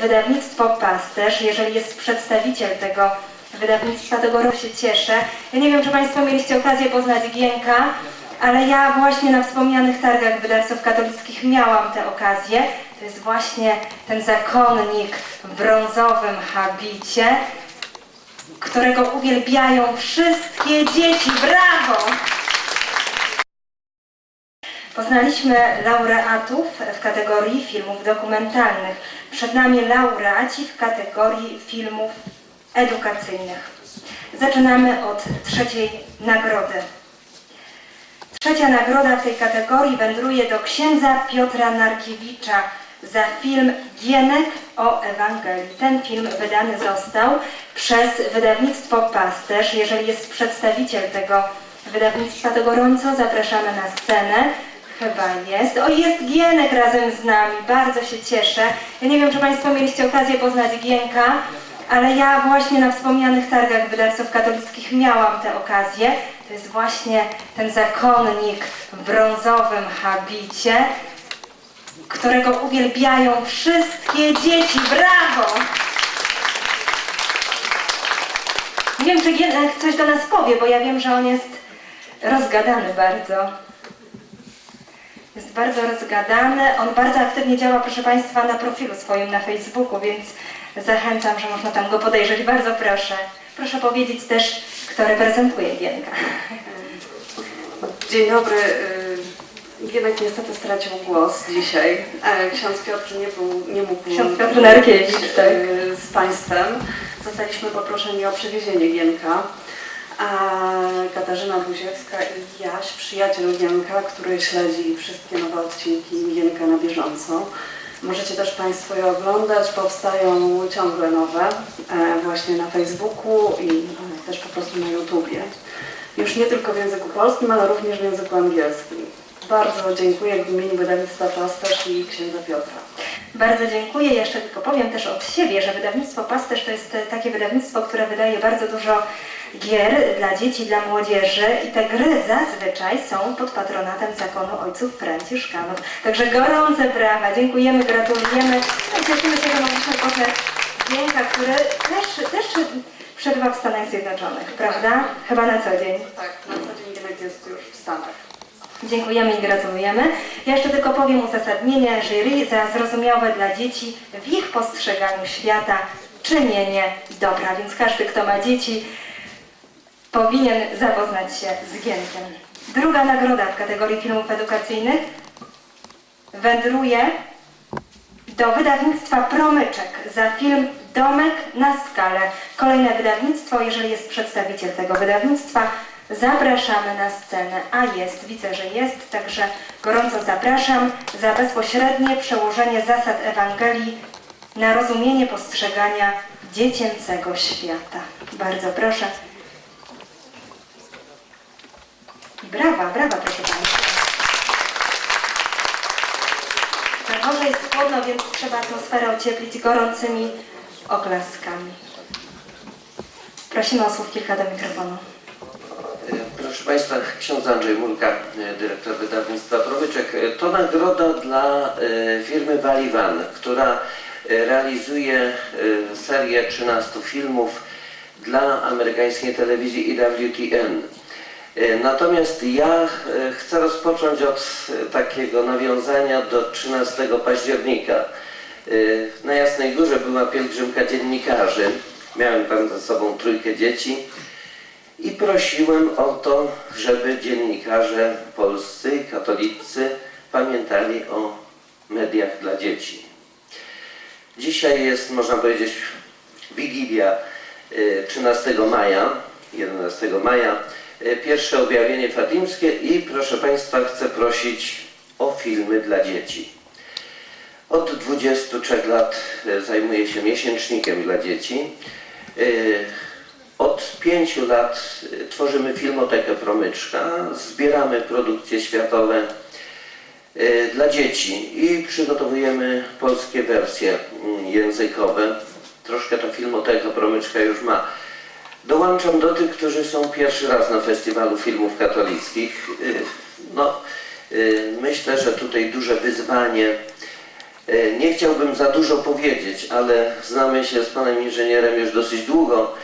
Wydawnictwo Pasterz, jeżeli jest przedstawiciel tego wydawnictwa, to gorąco się cieszę. Ja nie wiem, czy Państwo mieliście okazję poznać Gienka, ale ja właśnie na wspomnianych targach wydawców katolickich miałam tę okazję. To jest właśnie ten zakonnik w brązowym habicie, którego uwielbiają wszystkie dzieci. Brawo! Poznaliśmy laureatów w kategorii filmów dokumentalnych. Przed nami laureaci w kategorii filmów edukacyjnych. Zaczynamy od trzeciej nagrody. Trzecia nagroda w tej kategorii wędruje do księdza Piotra Narkiewicza za film Gienek o Ewangelii. Ten film wydany został przez wydawnictwo Pasterz. Jeżeli jest przedstawiciel tego wydawnictwa, to gorąco zapraszamy na scenę. Chyba jest. O, jest Gienek razem z nami. Bardzo się cieszę. Ja nie wiem, czy Państwo mieliście okazję poznać Gienka, ale ja właśnie na wspomnianych targach wydawców katolickich miałam tę okazję. To jest właśnie ten zakonnik w brązowym habicie, którego uwielbiają wszystkie dzieci. Brawo! Nie wiem, czy Gienek coś do nas powie, bo ja wiem, że on jest rozgadany bardzo. Jest bardzo rozgadany. On bardzo aktywnie działa, proszę Państwa, na profilu swoim na Facebooku, więc zachęcam, że można tam go podejrzeć. Bardzo proszę. Proszę powiedzieć też, kto reprezentuje Gienka. Dzień dobry. y, Gienek niestety stracił głos dzisiaj. E, Ksiądz Piotr nie, był, nie mógł Ksiądz Piotr Narkiewicz, tak. y, z Państwem. Zostaliśmy poproszeni o przewiezienie Gienka. A Katarzyna Buziewska i Jaś, przyjaciel Gienka, który śledzi wszystkie nowe odcinki Gienka na bieżąco. Możecie też Państwo je oglądać, powstają ciągle nowe e, właśnie na Facebooku i e, też po prostu na YouTubie. Już nie tylko w języku polskim, ale również w języku angielskim. Bardzo dziękuję w imieniu wydawnictwa Pasterz i księdza Piotra. Bardzo dziękuję. Jeszcze tylko powiem też od siebie, że wydawnictwo Pasterz to jest e, takie wydawnictwo, które wydaje bardzo dużo gier dla dzieci, dla młodzieży i te gry zazwyczaj są pod patronatem zakonu ojców Franciszkanów. Także gorące brawa, dziękujemy, gratulujemy. No i cieszymy się, że mogliśmy poznać Gienka, który też, też przebywa w Stanach Zjednoczonych, prawda? Chyba na co dzień. Tak, na co dzień Gienek jest już w Stanach. Dziękujemy i gratulujemy. Ja jeszcze tylko powiem uzasadnienie jury za zrozumiałe dla dzieci w ich postrzeganiu świata czynienie dobra. Więc każdy, kto ma dzieci, powinien zapoznać się z Gienkiem. Druga nagroda w kategorii filmów edukacyjnych wędruje do wydawnictwa Promyczek za film Domek na skalę. Kolejne wydawnictwo, jeżeli jest przedstawiciel tego wydawnictwa, zapraszamy na scenę. A jest, widzę, że jest, także gorąco zapraszam za bezpośrednie przełożenie zasad Ewangelii na rozumienie postrzegania dziecięcego świata. Bardzo proszę. I brawa, brawa, proszę Państwa. Na dworze jest chłodno, więc trzeba atmosferę ocieplić gorącymi oklaskami. Prosimy o słów kilka do mikrofonu. Proszę Państwa, ksiądz Andrzej Mulka, e, dyrektor wydawnictwa Promyczek. E, To nagroda dla e, firmy Valivan, która realizuje serię 13 filmów dla amerykańskiej telewizji EWTN. E, Natomiast ja e, chcę rozpocząć od e, takiego nawiązania do 13 października. Na Jasnej Górze była pielgrzymka dziennikarzy. Miałem tam ze sobą trójkę dzieci. I prosiłem o to, żeby dziennikarze polscy, katolicy pamiętali o mediach dla dzieci. Dzisiaj jest, można powiedzieć, Wigilia y, 13 maja, 11 maja, pierwsze objawienie fatimskie i proszę Państwa chcę prosić o filmy dla dzieci. Od 23 lat y, zajmuję się miesięcznikiem dla dzieci. Y, Od pięciu lat tworzymy Filmotekę Promyczka, zbieramy produkcje światowe dla dzieci i przygotowujemy polskie wersje mm, językowe. Troszkę ta Filmoteka Promyczka już ma. Dołączam do tych, którzy są pierwszy raz na Festiwalu Filmów Katolickich. Y, No, y, myślę, że tutaj duże wyzwanie E, Nie chciałbym za dużo powiedzieć, ale znamy się z panem inżynierem już dosyć długo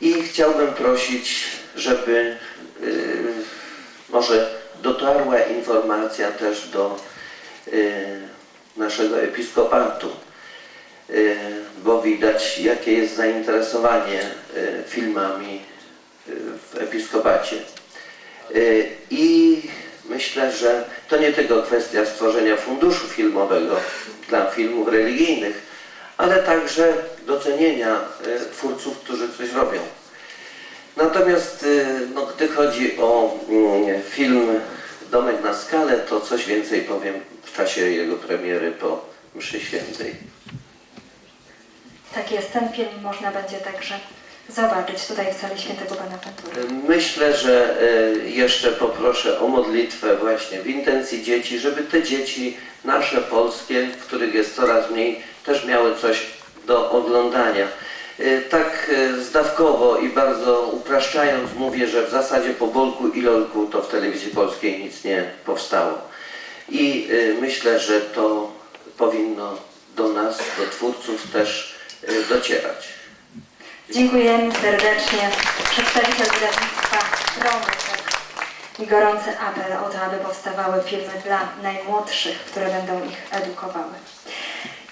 i chciałbym prosić, żeby może dotarła informacja też do naszego episkopatu, bo widać jakie jest zainteresowanie e, filmami e, w episkopacie. E, I myślę, że to nie tylko kwestia stworzenia funduszu filmowego dla filmów religijnych, ale także docenienia twórców, którzy coś robią. Natomiast no, gdy chodzi o mm, film Domek na skalę, to coś więcej powiem w czasie jego premiery po mszy świętej. Tak jest, ten film można będzie także zobaczyć tutaj w sali świętego Bonaventury. Myślę, że y, jeszcze poproszę o modlitwę właśnie w intencji dzieci, żeby te dzieci nasze polskie, których jest coraz mniej, też miały coś do oglądania. Y, Tak y, zdawkowo i bardzo upraszczając mówię, że w zasadzie po Bolku i Lolku to w telewizji polskiej nic nie powstało. I myślę, że to powinno do nas, do twórców też docierać. Dziękujemy serdecznie. Przedstawiciel wydawnictwa Promyczek i gorący apel o to, aby powstawały filmy dla najmłodszych, które będą ich edukowały.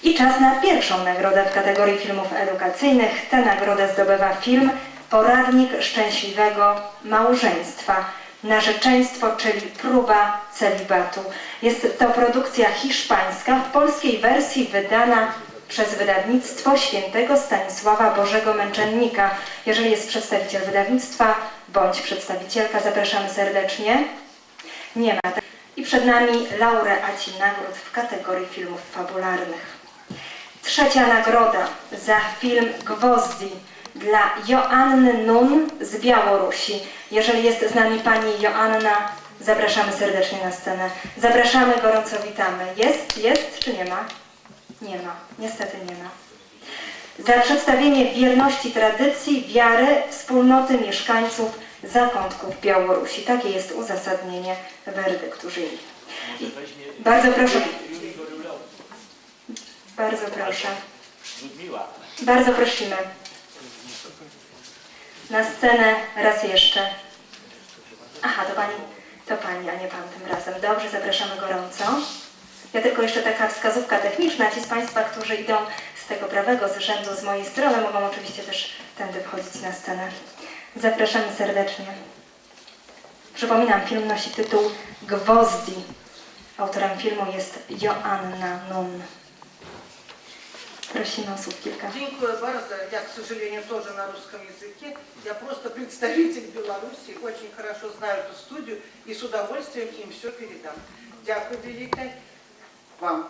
I czas na pierwszą nagrodę w kategorii filmów edukacyjnych. Tę nagrodę zdobywa film Poradnik Szczęśliwego Małżeństwa. Narzeczeństwo, czyli próba celibatu. Jest to produkcja hiszpańska w polskiej wersji wydana przez wydawnictwo świętego Stanisława Bożego Męczennika. Jeżeli jest przedstawiciel wydawnictwa bądź przedstawicielka, zapraszamy serdecznie. Nie ma. I przed nami laureaci nagród w kategorii filmów fabularnych. Trzecia nagroda za film Gwozdzi dla Joanny Nun z Białorusi. Jeżeli jest z nami pani Joanna, zapraszamy serdecznie na scenę. Zapraszamy, gorąco witamy. Jest, jest czy nie ma? Nie ma, niestety nie ma. Za przedstawienie wierności tradycji, wiary, wspólnoty mieszkańców zakątków Białorusi. Takie jest uzasadnienie werdyktu jury. Bardzo proszę. Bardzo proszę. Bardzo prosimy. Na scenę raz jeszcze. Aha, to pani, to pani, a nie pan tym razem. Dobrze, zapraszamy gorąco. Ja tylko jeszcze taka wskazówka techniczna. Ci z Państwa, którzy idą z tego prawego z rzędu z mojej strony, mogą oczywiście też tędy wchodzić na scenę. Zapraszamy serdecznie. Przypominam, film nosi tytuł Gwozdzi. Autorem filmu jest Joanna Nun. Prosimy o słów kilka. Dziękuję bardzo. Я, к сожалению, тоже на русском языке. Я просто представитель Беларуси, очень хорошо знаю эту студию и с удовольствием им все передам. Дякую великой Wam.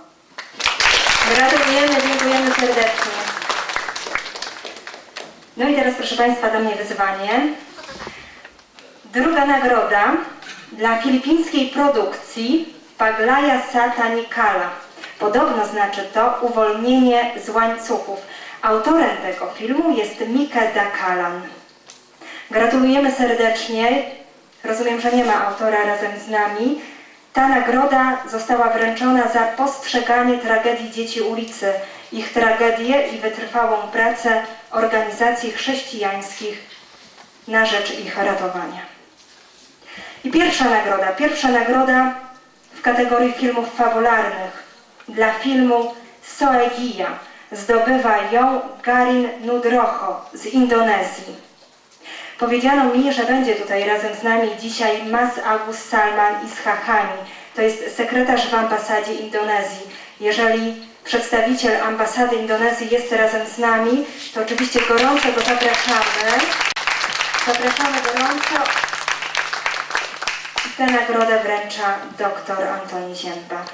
Gratulujemy, dziękujemy serdecznie. No i teraz proszę Państwa do mnie wyzwanie. Druga nagroda dla filipińskiej produkcji Paglaja Satanikala. Podobno znaczy to uwolnienie z łańcuchów. Autorem tego filmu jest Mike Dakalan. Gratulujemy serdecznie. Rozumiem, że nie ma autora razem z nami. Ta nagroda została wręczona za postrzeganie tragedii dzieci ulicy, ich tragedię i wytrwałą pracę organizacji chrześcijańskich na rzecz ich ratowania. I pierwsza nagroda, pierwsza nagroda w kategorii filmów fabularnych dla filmu Soegia. Zdobywa ją Garin Nudroho z Indonezji. Powiedziano mi, że będzie tutaj razem z nami dzisiaj Mas Agus Salman Ishahani. To jest sekretarz w ambasadzie Indonezji. Jeżeli przedstawiciel ambasady Indonezji jest razem z nami, to oczywiście gorąco go zapraszamy. Zapraszamy gorąco. I tę nagrodę wręcza dr Antoni Zięba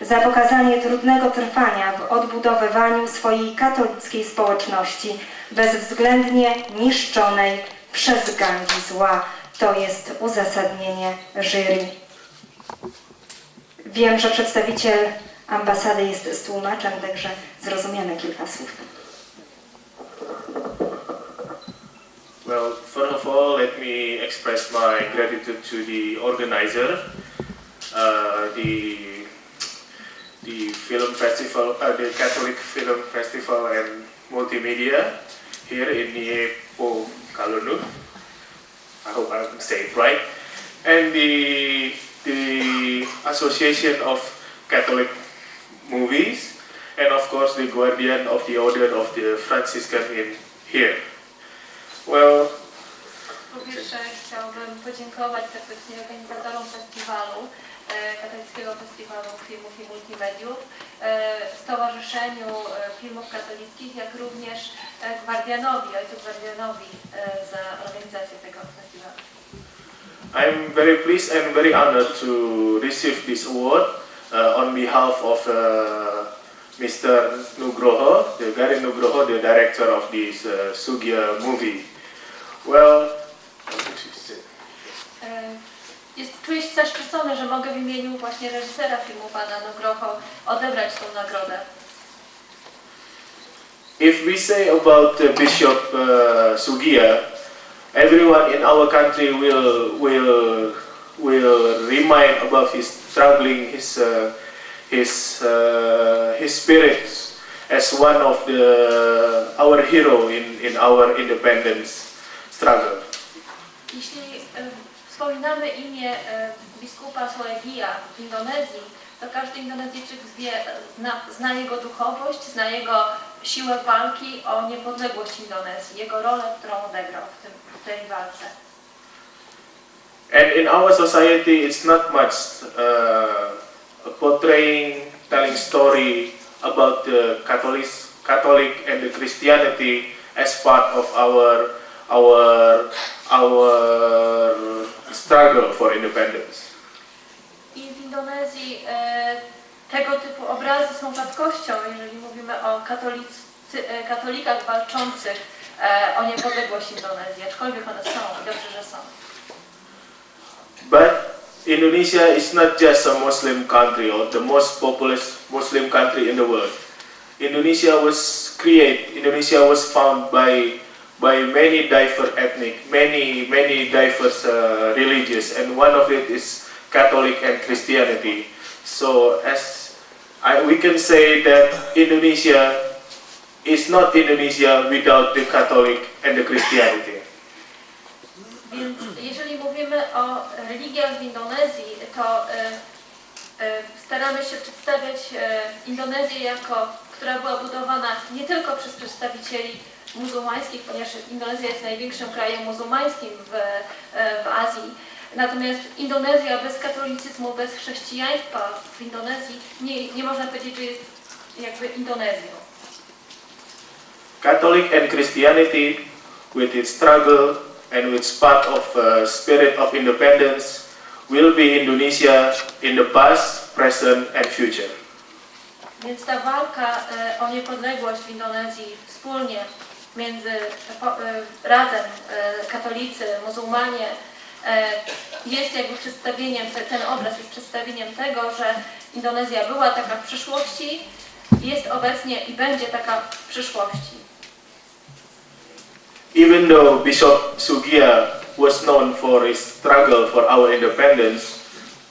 za pokazanie trudnego trwania w odbudowywaniu swojej katolickiej społeczności, bezwzględnie niszczonej przez gangi zła. To jest uzasadnienie jury. Wiem, że przedstawiciel ambasady jest z tłumaczem, także zrozumiemy kilka słów. Well, first of all, let me express my gratitude to the organizer, uh, the the film festival, uh, the Catholic Film Festival and Multimedia here in Niepo Kalunu. I hope I'm saying right. And the the Association of Catholic Movies, and of course the Guardian of the Order of the Franciscan in here. Well, pierwsze chciałabym podziękować serdecznie organizatorom festiwalu, e, Katolickiego Festiwalu Filmów i Multimediów, e, Stowarzyszeniu e, Filmów Katolickich, jak również Gwardianowi, ojcu Gwardianowi za organizację tego festiwalu. I'm very pleased and very honored to receive this award uh, on behalf of uh, Mr. Nugroho, the Gary Nugroho, the director of this uh, Sugya movie. Well, E, Jest, zaszczycony, że mogę w imieniu właśnie reżysera filmu pana Nugroho odebrać tą nagrodę. if we say about uh, Bishop uh, Sugia, everyone in our country will will will remind about his struggling, his uh, his uh, his spirit as one of the our hero in, in our independence struggle. Jeśli wspominamy imię e, biskupa Soegija w Indonezji, to każdy Indonezyjczyk wie, zna, zna jego duchowość, zna jego siłę walki o niepodległość Indonezji, jego rolę, którą odegrał w, tym, w tej walce. And in our society, it's not much uh, portraying, telling story about the Catholic, Catholic and the Christianity as part of our our our struggle for independence. I w Indonezji e, tego typu obrazy są rzadkością, jeżeli mówimy o katolicy, e, katolikach walczących e, o niepodległość Indonezji, aczkolwiek one są i dobrze, że są. But Indonesia is not just a Muslim country or the most populous Muslim country in the world. Indonesia was created, Indonesia was found by by many diverse ethnic, many many diverse uh, religions, and one of it is Catholic and Christianity. So as I, we can say that Indonesia is not Indonesia without the Catholic and the Christianity. Więc jeżeli mówimy o religiach w Indonezji, to e, e, staramy się przedstawiać e, Indonezję jako, która była budowana nie tylko przez przedstawicieli muzułmańskich, ponieważ Indonezja jest największym krajem muzułmańskim w, e, w Azji. Natomiast Indonezja bez katolicyzmu, bez chrześcijaństwa w Indonezji nie, nie można powiedzieć, że jest jakby Indonezją. Catholic and Christianity, with its struggle and with part of uh, spirit of independence, will be Indonesia in the past, present, and future. Więc ta walka e, o niepodległość w Indonezji wspólnie między e, razem e, katolicy, muzułmanie e, jest jakby przedstawieniem, te- ten obraz jest przedstawieniem tego, że Indonezja była taka w przeszłości, jest obecnie i będzie taka w przyszłości. Even though Bishop Sugia was known for his struggle for our independence,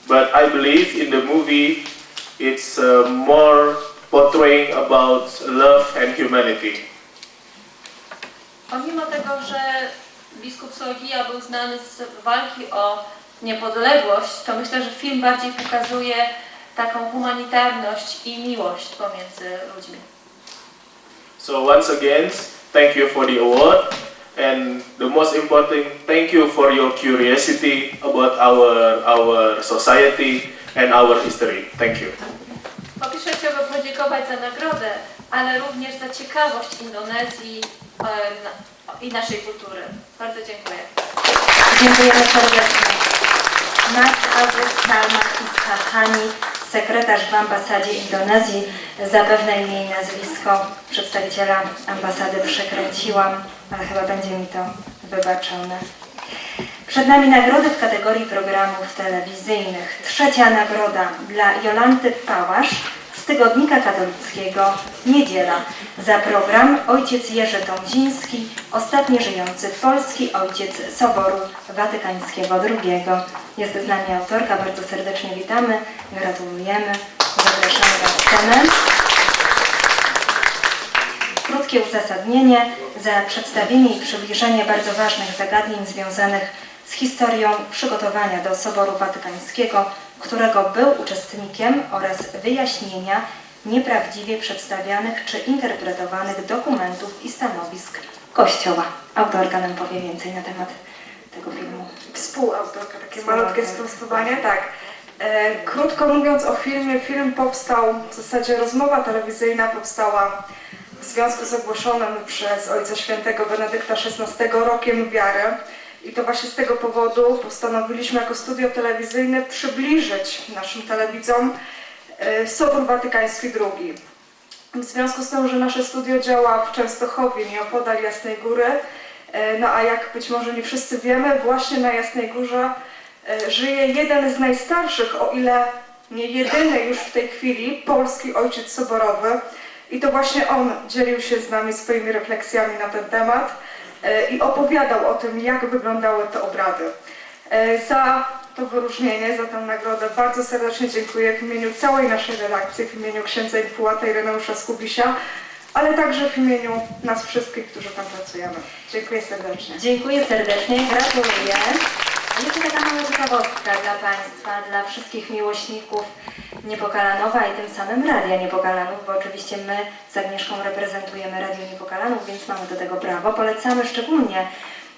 but I believe in the movie it's uh, more portraying about love and humanity. Pomimo tego, że biskup Sogia był znany z walki o niepodległość, to myślę, że film bardziej pokazuje taką humanitarność i miłość pomiędzy ludźmi. So once again, thank you for the award, and the most important, thank you for your curiosity about our our society and our history. Thank you. Po pierwsze chciałabym podziękować za nagrodę, ale również za ciekawość Indonezji e, i naszej kultury. Bardzo dziękuję. Dziękujemy serdecznie. Mat Agus Salman sekretarz w ambasadzie Indonezji. Zapewne imię i nazwisko przedstawiciela ambasady przekręciłam, ale chyba będzie mi to wybaczone. Przed nami nagrody w kategorii programów telewizyjnych. Trzecia nagroda dla Jolanty Pałasz z Tygodnika Katolickiego Niedziela za program Ojciec Jerzy Tomziński, ostatni żyjący polski ojciec Soboru Watykańskiego II. Jest z nami autorka, bardzo serdecznie witamy, gratulujemy. zapraszamy na scenę. Krótkie uzasadnienie za przedstawienie i przybliżenie bardzo ważnych zagadnień związanych z historią przygotowania do Soboru Watykańskiego, którego był uczestnikiem oraz wyjaśnienia nieprawdziwie przedstawianych czy interpretowanych dokumentów i stanowisk Kościoła. Autorka nam powie więcej na temat tego filmu. Współautorka, takie malutkie sprostowanie, tak. E, krótko mówiąc o filmie, film powstał, w zasadzie rozmowa telewizyjna powstała w związku z ogłoszonym przez Ojca Świętego Benedykta XVI rokiem wiary. I to właśnie z tego powodu postanowiliśmy jako studio telewizyjne przybliżyć naszym telewidzom e, Sobór Watykański II. W związku z tym, że nasze studio działa w Częstochowie, nieopodal Jasnej Góry, e, no a jak być może nie wszyscy wiemy, właśnie na Jasnej Górze e, żyje jeden z najstarszych, o ile nie jedyny już w tej chwili, polski ojciec soborowy. I to właśnie on dzielił się z nami swoimi refleksjami na ten temat i opowiadał o tym, jak wyglądały te obrady. E, Za to wyróżnienie, za tę nagrodę bardzo serdecznie dziękuję w imieniu całej naszej redakcji, w imieniu księdza Infułata Ireneusza Skubisia, ale także w imieniu nas wszystkich, którzy tam pracujemy. Dziękuję serdecznie. Dziękuję serdecznie, gratuluję. A jeszcze taka mała ciekawostka dla Państwa, dla wszystkich miłośników Niepokalanowa i tym samym Radia Niepokalanów, bo oczywiście my z Agnieszką reprezentujemy Radio Niepokalanów, więc mamy do tego prawo. Polecamy szczególnie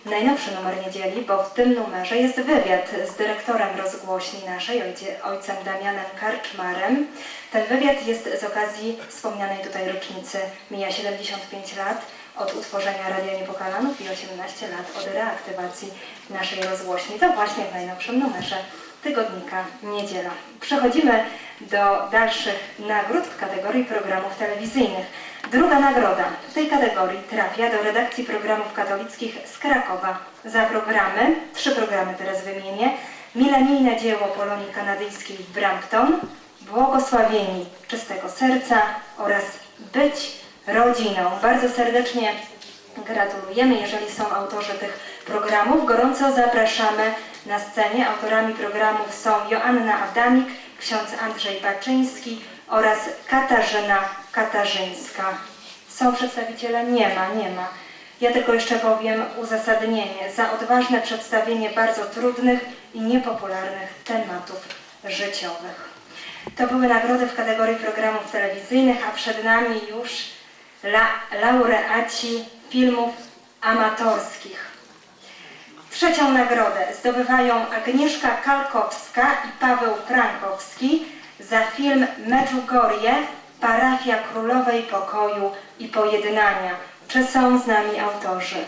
najnowszy numer niedzieli, bo w tym numerze jest wywiad z dyrektorem rozgłośni naszej, ojcem Damianem Karczmarem. Ten wywiad jest z okazji wspomnianej tutaj rocznicy, mija 75 lat od utworzenia Radia Niepokalanów i 18 lat od reaktywacji naszej rozgłośni. To właśnie w najnowszym numerze tygodnika Niedziela. Przechodzimy do dalszych nagród w kategorii programów telewizyjnych. Druga nagroda w tej kategorii trafia do redakcji programów katolickich z Krakowa za programy, trzy programy teraz wymienię, Milenijne dzieło Polonii Kanadyjskiej w Brampton, Błogosławieni Czystego Serca oraz Być Rodziną. Bardzo serdecznie gratulujemy, jeżeli są autorzy tych programów. Gorąco zapraszamy na scenie. Autorami programów są Joanna Adamik, ksiądz Andrzej Baczyński oraz Katarzyna Katarzyńska. Są przedstawiciele? Nie ma, nie ma. Ja tylko jeszcze powiem uzasadnienie za odważne przedstawienie bardzo trudnych i niepopularnych tematów życiowych. To były nagrody w kategorii programów telewizyjnych, a przed nami już la, laureaci filmów amatorskich. Trzecią nagrodę zdobywają Agnieszka Kalkowska i Paweł Frankowski za film Medjugorje, parafia Królowej Pokoju i Pojednania. Czy są z nami autorzy?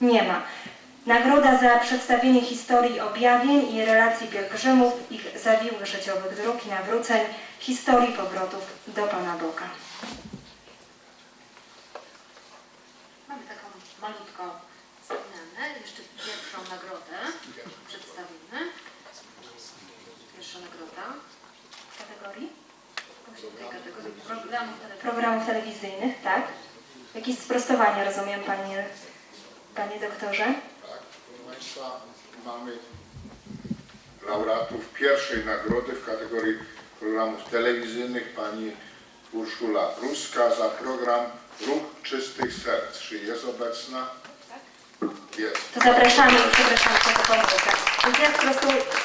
Nie ma. Nagroda za przedstawienie historii objawień i relacji pielgrzymów, ich zawiłych życiowych dróg i nawróceń, historii powrotów do Pana Boga. Mamy taką malutką zmianę. Jeszcze pierwszą nagrodę przedstawimy. Pierwsza nagroda Kategorii? właśnie tej kategorii programów telewizyjnych. Tak? Jakieś sprostowanie, rozumiem, panie, panie doktorze? Tak, proszę Państwa, mamy laureatów pierwszej nagrody w kategorii programów telewizyjnych pani Urszula Ruska za program Ruch Czystych Serc. Czy jest obecna? To zapraszamy i przepraszam za to pomyłkę. Więc ja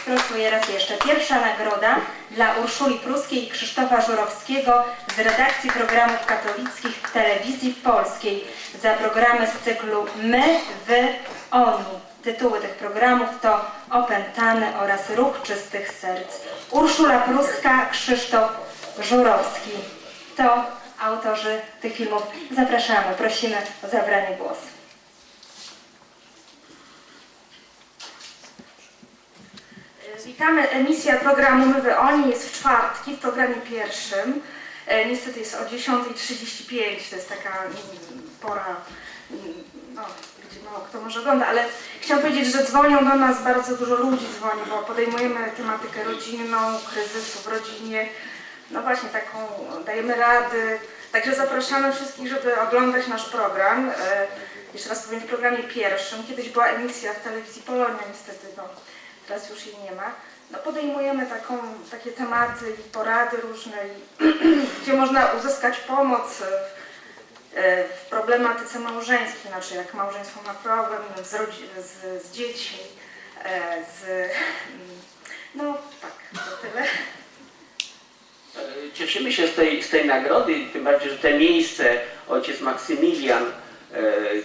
sprostuję raz jeszcze. Pierwsza nagroda dla Urszuli Pruskiej i Krzysztofa Żurowskiego z redakcji programów katolickich w telewizji polskiej za programy z cyklu My, Wy, Oni. Tytuły tych programów to Opętany oraz Ruch Czystych Serc. Urszula Pruska, Krzysztof Żurowski. To autorzy tych filmów. Zapraszamy, prosimy o zabranie głosu. Witamy. Emisja programu My Wy Oni jest w czwartki, w programie pierwszym. E, Niestety jest o 10.35, to jest taka mm, pora, mm, no, gdzie mało kto może ogląda, ale chciałam powiedzieć, że dzwonią do nas bardzo dużo ludzi dzwoni, bo podejmujemy tematykę rodzinną, kryzysu w rodzinie, no właśnie taką dajemy rady. Także zapraszamy wszystkich, żeby oglądać nasz program. E, Jeszcze raz powiem, w programie pierwszym. Kiedyś była emisja w telewizji Polonia, niestety, no, teraz już jej nie ma. no, podejmujemy taką, takie tematy i porady różne, i, gdzie można uzyskać pomoc e, e, w problematyce małżeńskiej, znaczy jak małżeństwo ma problem z, z, z dziećmi, e, z... No tak, to tyle. Cieszymy się z tej, z tej nagrody, tym bardziej, że te miejsce, ojciec Maksymilian e,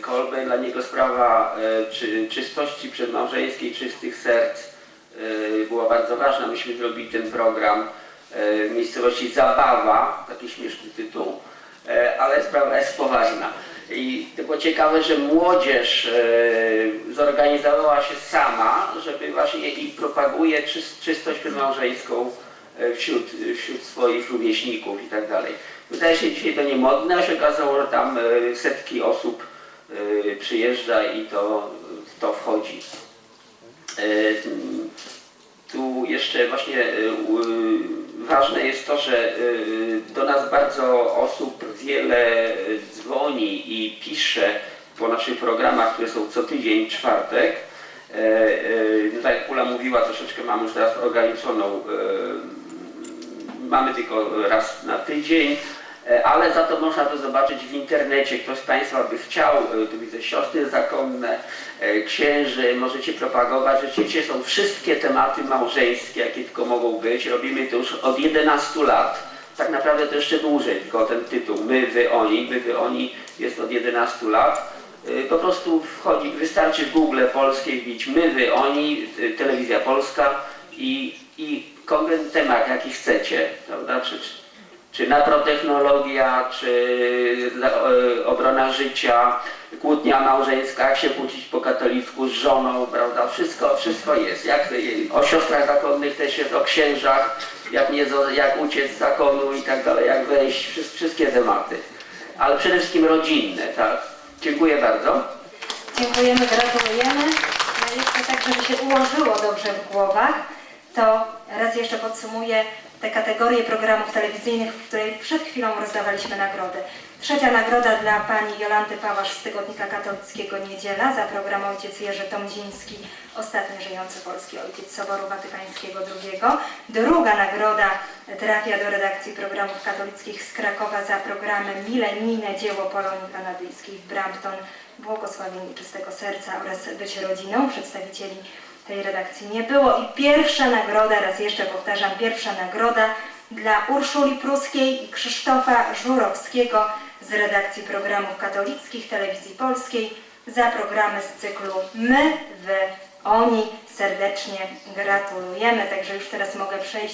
Kolbe, dla niego sprawa e, czy, czystości przedmałżeńskiej, czystych serc e, była bardzo ważna. Myśmy zrobili ten program e, w miejscowości Zabawa, taki śmieszny tytuł, e, ale sprawa jest poważna. I to było ciekawe, że młodzież e, zorganizowała się sama, żeby właśnie i propaguje czyst, czystość przedmałżeńską e, wśród, wśród swoich rówieśników i tak dalej. Wydaje się dzisiaj to niemodne, a się okazało, że tam e, setki osób e, przyjeżdża i to, to wchodzi. E, Tu jeszcze właśnie ważne jest to, że do nas bardzo osób wiele dzwoni i pisze po naszych programach, które są co tydzień czwartek. Tak jak Ula mówiła, troszeczkę mamy już teraz ograniczoną, mamy tylko raz na tydzień, ale za to można to zobaczyć w internecie. Ktoś z Państwa by chciał, e, tu widzę siostry zakonne, e, księży, możecie propagować. Rzeczywiście są wszystkie tematy małżeńskie, jakie tylko mogą być. Robimy to już od 11 lat. Tak naprawdę to jeszcze dłużej, tylko ten tytuł My, Wy, Oni. My, Wy, Oni jest od 11 lat. Po prostu wchodzi, wystarczy w Google polskie wbić My, Wy, Oni, Telewizja Polska i, i temat jaki chcecie, prawda? Czy, czy- naprotechnologia, czy e, obrona życia, kłótnia małżeńska, jak się kłócić po katolicku z żoną, prawda? Wszystko, wszystko jest. Jak, e, o siostrach zakonnych też jest, o księżach, jak, nie, jak uciec z zakonu i tak dalej, jak wejść, wszy- wszystkie tematy. Ale przede wszystkim rodzinne, tak? Dziękuję bardzo. Dziękujemy, gratulujemy. No jeszcze tak, żeby się ułożyło dobrze w głowach, to raz jeszcze podsumuję te kategorie programów telewizyjnych, w której przed chwilą rozdawaliśmy nagrody. Trzecia nagroda dla pani Jolanty Pałasz z Tygodnika Katolickiego Niedziela za program Ojciec Jerzy Tomdziński, ostatni żyjący polski ojciec Soboru Watykańskiego II. Druga nagroda trafia do redakcji programów katolickich z Krakowa za programem Milenijne Dzieło Polonii Kanadyjskiej w Brampton, Błogosławieni Czystego Serca oraz Być Rodziną. Przedstawicieli tej redakcji nie było. I pierwsza nagroda, raz jeszcze powtarzam, pierwsza nagroda dla Urszuli Pruskiej i Krzysztofa Żurowskiego z redakcji programów katolickich Telewizji Polskiej za programy z cyklu My, Wy, Oni. Serdecznie gratulujemy. Także już teraz mogę przejść